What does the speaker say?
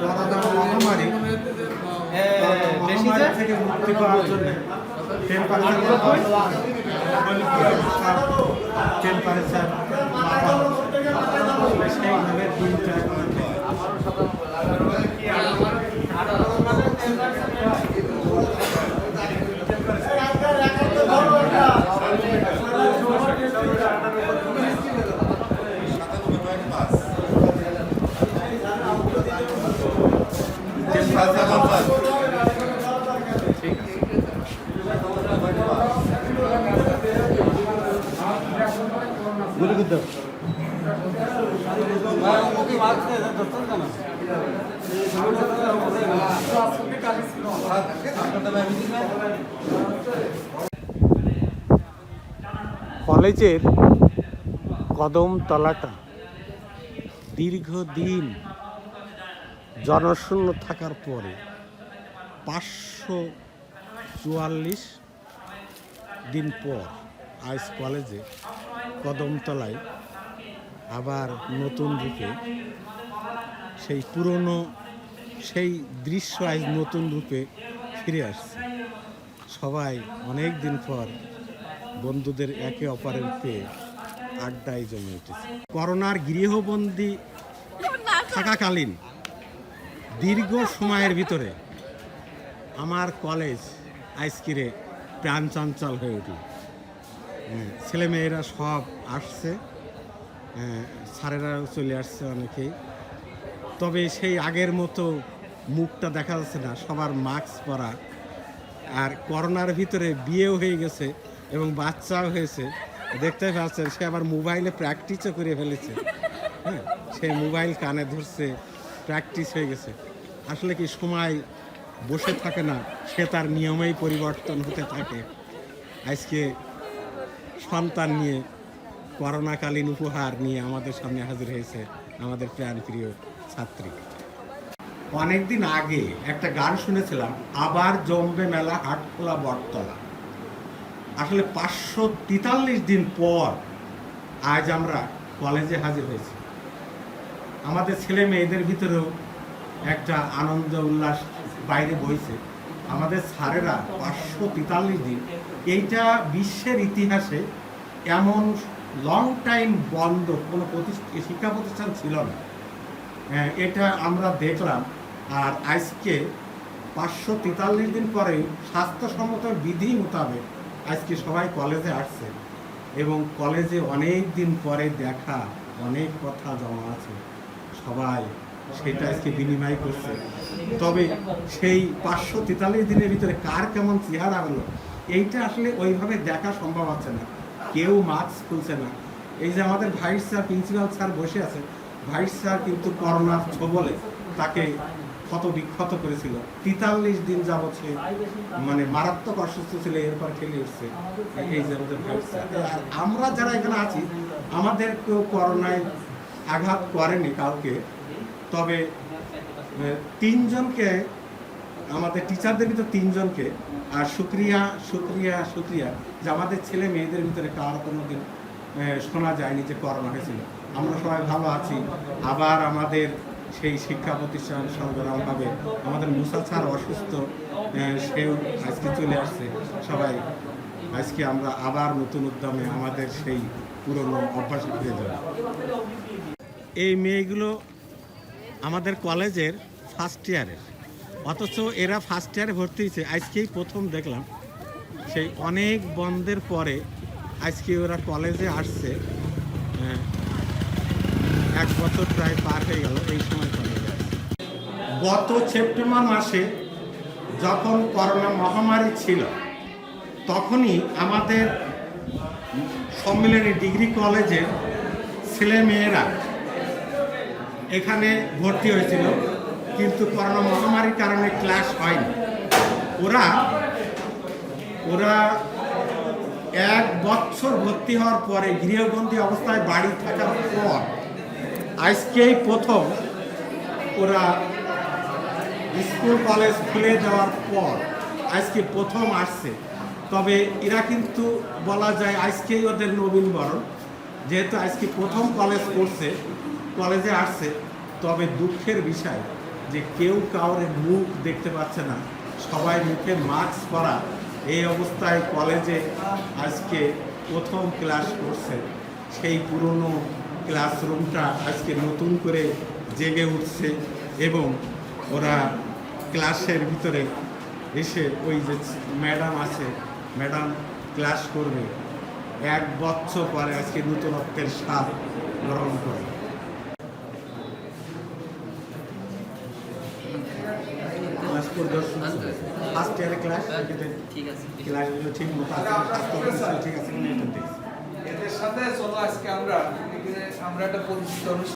মহামারী মহামারী থেকে মুক্তি পাওয়ার জন্য টেম্পারেচার টেম্পারেচার সেইভাবে কলেজের কদম তলাটা দীর্ঘদিন জনশূন্য থাকার পরে পাঁচশো চুয়াল্লিশ দিন পর আইস কলেজে কদমতলায় আবার নতুন রূপে সেই পুরনো সেই দৃশ্য আজ নতুন রূপে ফিরে আসছে। সবাই অনেক দিন পর বন্ধুদের একে অপরের পেয়ে আড্ডায় জমে উঠেছে। করোনার গৃহবন্দী থাকাকালীন দীর্ঘ সময়ের ভিতরে আমার কলেজ আইসকিরে প্রাণ চঞ্চল হয়ে উঠল। হ্যাঁ, ছেলেমেয়েরা সব আসছে। হ্যাঁ, স্যারেরাও চলে আসছে অনেকেই। তবে সেই আগের মতো মুখটা দেখা যাচ্ছে না সবার মাস্ক পরা। আর করোনার ভিতরে বিয়েও হয়ে গেছে এবং বাচ্চাও হয়েছে। দেখতে পাচ্ছেন সে আবার মোবাইলে প্র্যাকটিসও করে ফেলেছে। হ্যাঁ সে মোবাইল কানে ধরছে। প্র্যাকটিস হয়ে গেছে। আসলে কি সময় বসে থাকে না, সে তার নিয়মেই পরিবর্তন হতে থাকে। আজকে সন্তান নিয়ে, করোনাকালীন উপহার নিয়ে আমাদের সামনে হাজির হয়েছে আমাদের প্রাণপ্রিয় ছাত্রী। অনেকদিন আগে একটা গান শুনেছিলাম, আবার জমবে মেলা হাটখোলা বটতলা। আসলে পাঁচশো তেতাল্লিশ দিন পর আজ আমরা কলেজে হাজির হয়েছি। আমাদের ছেলে মেয়েদের ভিতরেও একটা আনন্দ উল্লাস বাইরে বইছে। আমাদের স্যারেরা পাঁচশো তেতাল্লিশ দিন এইটা বিশ্বের ইতিহাসে এমন লং টাইম বন্ধ কোনো শিক্ষা প্রতিষ্ঠান ছিল না। হ্যাঁ, এটা আমরা দেখলাম। আর আজকে পাঁচশো তেতাল্লিশ দিন পরে স্বাস্থ্যসম্মত বিধি মোতাবেক আজকে সবাই কলেজে আসছে। এবং কলেজে অনেক দিন পরে দেখা অনেক কথা জমা আছে। সবাই সেটা আজকে বিনিময় করছে। তবে সেই পাঁচশো তেতাল্লিশ দিনের ভিতরে কার কেমন চেহারা হলো, এইটা আসলে ওইভাবে দেখা সম্ভব আছে না। কেউ মাস্ক খুলছে না। এই যে আমাদের ভাইস স্যার, প্রিন্সিপাল স্যার বসে আছে ভাইস স্যার কিন্তু করোনার ছবলে তাকে ক্ষত বিক্ষত করেছিল। তেতাল্লিশ দিন যাবৎ সে মানে মারাত্মক অসুস্থ ছিল, এরপর খেলে এসছে এই যে আমাদের ভাইস স্যার। আমরা যারা এখানে আছি, আমাদের কেউ করোনায় আঘাত করেনি কাউকে, তবে তিনজনকে, আমাদের টিচারদের ভিতর তিনজনকে, আর শুক্রিয়া শুক্রিয়া শুক্রিয়া যে আমাদের ছেলে মেয়েদের ভিতরে কার কোনো দিন শোনা যায়নি যে করোনা হয়েছিল। আমরা সবাই ভালো আছি। আবার আমাদের সেই শিক্ষা প্রতিষ্ঠান সংগ্রামভাবে আমাদের মুসা স্যার অসুস্থ সেও আজকে চলে আসছে। সবাই, আজকে আমরা আবার নতুন উদ্যমে আমাদের সেই পুরনো অভ্যাসে ফিরে যাব। এই মেয়েগুলো আমাদের কলেজের ফার্স্ট ইয়ারের অথচ এরা ফার্স্ট ইয়ারে ভর্তি হয়েছে। আজকেই প্রথম দেখলাম। সেই অনেক বন্ধের পরে আজকে ওরা কলেজে আসছে। আহ, এক বছর প্রায় পার হয়ে গেল এই সময় কলেজে গত সেপ্টেম্বর মাসে যখন করোনা মহামারী ছিল তখনই আমাদের সম্মিলনী ডিগ্রি কলেজের ছেলে মেয়েরা এখানে ভর্তি হয়েছিল, কিন্তু করোনা মহামারীর কারণে ক্লাস হয়নি। ওরা ওরা এক বছর ভর্তি হওয়ার পরে গৃহবন্দী অবস্থায় বাড়ি থাকার পর, আজকেই প্রথম ওরা স্কুল, কলেজ খুলে যাওয়ার পর আজকে প্রথম আসছে। তবে এরা কিন্তু বলা যায় আজকেই ওদের নবীন বরণ, যেহেতু আজকে প্রথম কলেজ করছে কলেজে আসছে, তবে দুঃখের বিষয় যে কেউ কাউরে মুখ দেখতে পাচ্ছে না। সবাই মুখে মাস্ক পরা। এই অবস্থায় কলেজে আজকে প্রথম ক্লাস করছে। সেই পুরনো ক্লাসরুমটা আজকে নতুন করে জেগে উঠছে এবং ওরা ক্লাসের ভিতরে এসে ওই যে ম্যাডাম আছে, ম্যাডাম ক্লাস করবে। এক বছর পরে আজকে নতুনত্বের স্বাদ গ্রহণ করে ক্লাস পরিদর্শন ফার্স্ট ইয়ারে ক্লাস ঠিক আছে। ক্লাসগুলো ঠিক মতো অবস্থা ঠিক আছে। এদের সাথে চলো আজকে আমরা। আমরা একটা পরিচিত